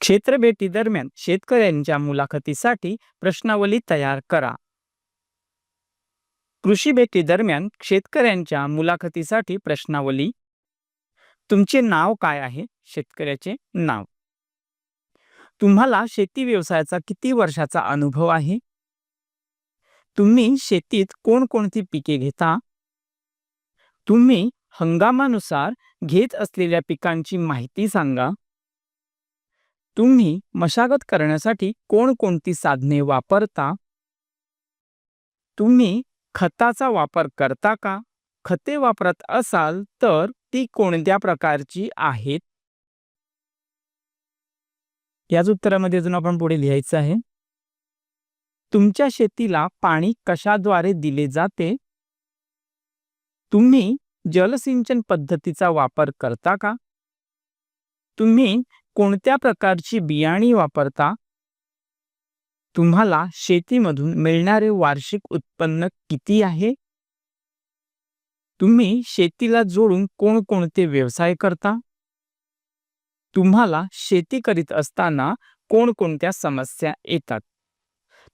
क्षेत्रभेटी दरम्यान शेतकऱ्यांच्या मुलाखतीसाठी प्रश्नावली तयार करा. कृषी भेटी दरम्यान शेतकऱ्यांच्या मुलाखतीसाठी प्रश्नावली. तुमचे नाव काय आहे? शेतकऱ्याचे नाव. तुम्हाला शेती व्यवसायाचा किती वर्षाचा अनुभव आहे? तुम्ही शेतीत कोणकोणती पिके घेता? तुम्ही हंगामानुसार घेत असलेल्या पिकांची माहिती सांगा. तुम्ही मशागत करण्यासाठी कोणकोणती साधने वापरता? तुम्ही खताचा वापर करता का? खते वापरत असाल तर ती कोणत्या प्रकारची आहेत? याच उत्तरामध्ये अजून आपण पुढे लिहायचं आहे. तुमच्या शेतीला पाणी कशाद्वारे दिले जाते? तुम्ही जलसिंचन पद्धतीचा वापर करता का? तुम्ही कोणत्या प्रकारची बियाणी वापरता? तुम्हाला शेतीमधून मिळणारे वार्षिक उत्पन्न किती आहे? तुम्ही शेतीला जोडून कोणकोणते व्यवसाय करता? तुम्हाला शेती करीत असताना कोणकोणत्या समस्या येतात?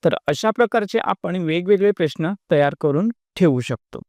तर अशा प्रकारचे आपण वेगवेगळे प्रश्न तयार करून ठेवू शकतो.